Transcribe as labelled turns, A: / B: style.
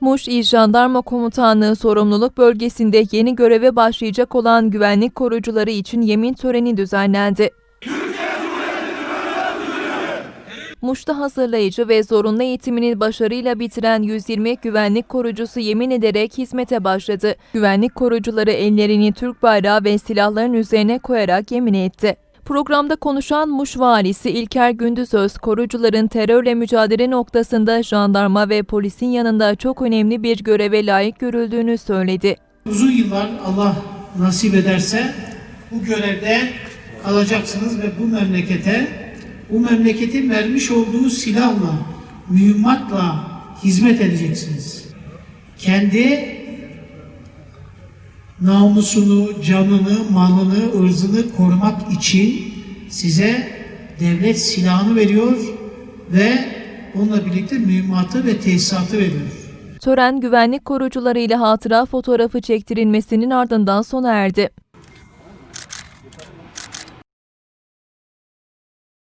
A: Muş İl Jandarma Komutanlığı sorumluluk bölgesinde yeni göreve başlayacak olan güvenlik korucuları için yemin töreni düzenlendi. Muş'ta hazırlayıcı ve zorunlu eğitimini başarıyla bitiren 120 güvenlik korucusu yemin ederek hizmete başladı. Güvenlik korucuları ellerini Türk bayrağı ve silahların üzerine koyarak yemin etti. Programda konuşan Muş valisi İlker Gündüzöz, korucuların terörle mücadele noktasında jandarma ve polisin yanında çok önemli bir göreve layık görüldüğünü söyledi.
B: Uzun yıllar Allah nasip ederse bu görevde kalacaksınız ve bu memlekete, bu memleketin vermiş olduğu silahla, mühimmatla hizmet edeceksiniz. Kendi namusunu, canını, malını, ırzını korumak için size devlet silahını veriyor ve onunla birlikte mühimmatı ve tesisatı veriyor.
A: Tören güvenlik korucuları ile hatıra fotoğrafı çektirilmesinin ardından sona erdi.